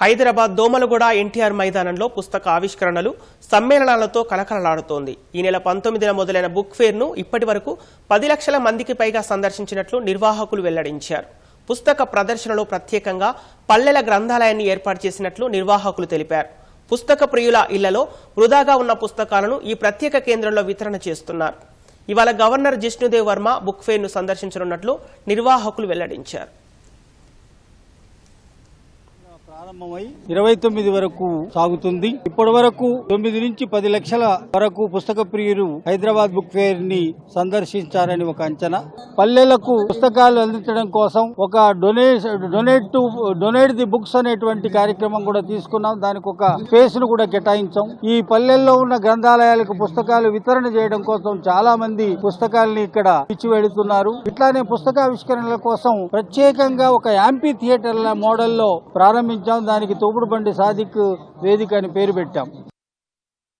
హైదరాబాద్ దోమలగూడ ఎన్టీఆర్ మైదానంలో పుస్తక ఆవిష్కరణలు సమ్మేళనాలతో కలకలలాడుతోంది. ఈ నెల పంతొమ్మిదిన మొదలైన బుక్ ఫేర్ను ఇప్పటి వరకు పది లక్షల మందికి పైగా సందర్శించినట్లు నిర్వాహకులు వెల్లడించారు. పుస్తక ప్రదర్శనలో ప్రత్యేకంగా పల్లెల గ్రంథాలయాన్ని ఏర్పాటు చేసినట్లు నిర్వాహకులు తెలిపారు. పుస్తక ప్రియుల ఇళ్ళలో వృధాగా ఉన్న పుస్తకాలను ఈ ప్రత్యేక కేంద్రంలో వితరణ చేస్తున్నారు. ఇవాళ గవర్నర్ జిష్ణుదేవ్ వర్మ బుక్ ఫేర్ను సందర్శించనున్నట్లు నిర్వాహకులు వెల్లడించారు. ప్రారంభమై ఇరవై తొమ్మిది వరకు సాగుతుంది. ఇప్పటి వరకు తొమ్మిది నుంచి పది లక్షల వరకు పుస్తక ప్రియులు హైదరాబాద్ బుక్ ఫేర్ని సందర్శించారని ఒక అంచనా. పల్లెలకు పుస్తకాలు అందించడం కోసం ఒక donate donate to donate the books అనేటువంటి కార్యక్రమం కూడా తీసుకున్నాం. దానికి ఒక స్పేస్ను కూడా కేటాయించాం. ఈ పల్లెల్లో ఉన్న గ్రంథాలయాలకు పుస్తకాలు వితరణ చేయడం కోసం చాలా మంది పుస్తకాలని ఇక్కడ ఇచ్చి వెళుతున్నారు. ఇట్లానే పుస్తకావిష్కరణల కోసం ప్రత్యేకంగా ఒక యాంపీ థియేటర్ల మోడల్లో ప్రారంభించారు ప్రారంభించాం దానికి తోపుడు బండి సాదిక్ వేదిక అని పేరు పెట్టాం.